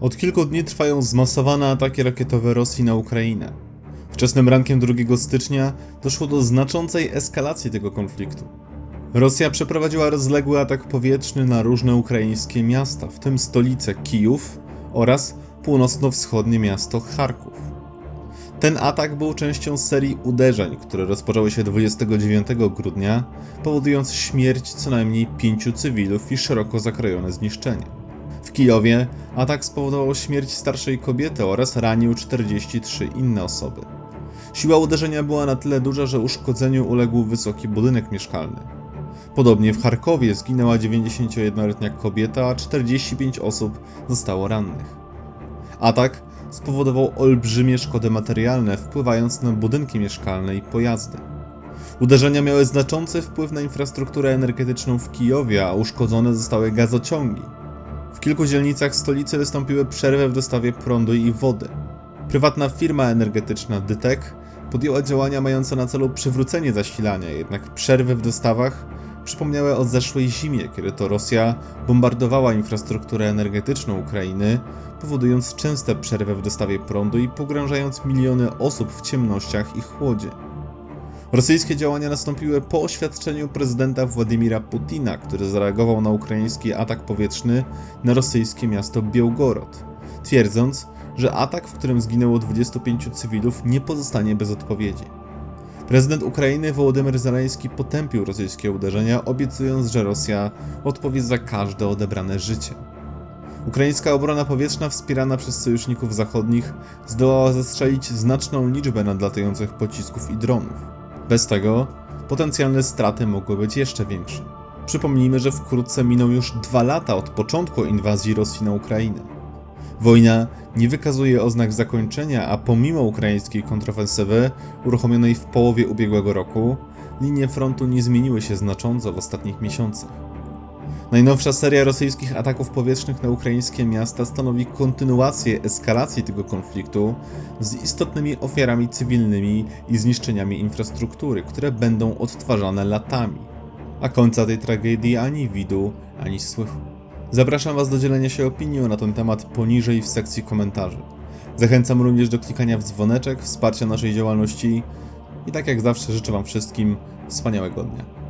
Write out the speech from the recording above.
Od kilku dni trwają zmasowane ataki rakietowe Rosji na Ukrainę. Wczesnym rankiem 2 stycznia doszło do znaczącej eskalacji tego konfliktu. Rosja przeprowadziła rozległy atak powietrzny na różne ukraińskie miasta, w tym stolicę Kijów oraz północno-wschodnie miasto Charków. Ten atak był częścią serii uderzeń, które rozpoczęły się 29 grudnia, powodując śmierć co najmniej pięciu cywilów i szeroko zakrojone zniszczenia. W Kijowie atak spowodował śmierć starszej kobiety oraz ranił 43 inne osoby. Siła uderzenia była na tyle duża, że uszkodzeniu uległ wysoki budynek mieszkalny. Podobnie w Charkowie zginęła 91-letnia kobieta, a 45 osób zostało rannych. Atak spowodował olbrzymie szkody materialne, wpływając na budynki mieszkalne i pojazdy. Uderzenia miały znaczący wpływ na infrastrukturę energetyczną w Kijowie, a uszkodzone zostały gazociągi. Kilku dzielnicach stolicy wystąpiły przerwy w dostawie prądu i wody. Prywatna firma energetyczna Dytek podjęła działania mające na celu przywrócenie zasilania, jednak przerwy w dostawach przypomniały o zeszłej zimie, kiedy to Rosja bombardowała infrastrukturę energetyczną Ukrainy, powodując częste przerwy w dostawie prądu i pogrążając miliony osób w ciemnościach i chłodzie. Rosyjskie działania nastąpiły po oświadczeniu prezydenta Władimira Putina, który zareagował na ukraiński atak powietrzny na rosyjskie miasto Białgorod, twierdząc, że atak, w którym zginęło 25 cywilów, nie pozostanie bez odpowiedzi. Prezydent Ukrainy Wołodymyr Zeleński potępił rosyjskie uderzenia, obiecując, że Rosja odpowie za każde odebrane życie. Ukraińska obrona powietrzna, wspierana przez sojuszników zachodnich, zdołała zestrzelić znaczną liczbę nadlatających pocisków i dronów. Bez tego potencjalne straty mogły być jeszcze większe. Przypomnijmy, że wkrótce miną już dwa lata od początku inwazji Rosji na Ukrainę. Wojna nie wykazuje oznak zakończenia, a pomimo ukraińskiej kontrofensywy uruchomionej w połowie ubiegłego roku, linie frontu nie zmieniły się znacząco w ostatnich miesiącach. Najnowsza seria rosyjskich ataków powietrznych na ukraińskie miasta stanowi kontynuację eskalacji tego konfliktu z istotnymi ofiarami cywilnymi i zniszczeniami infrastruktury, które będą odtwarzane latami. A końca tej tragedii ani widu, ani słychu. Zapraszam Was do dzielenia się opinią na ten temat poniżej w sekcji komentarzy. Zachęcam również do klikania w dzwoneczek, wsparcia naszej działalności i tak jak zawsze życzę Wam wszystkim wspaniałego dnia.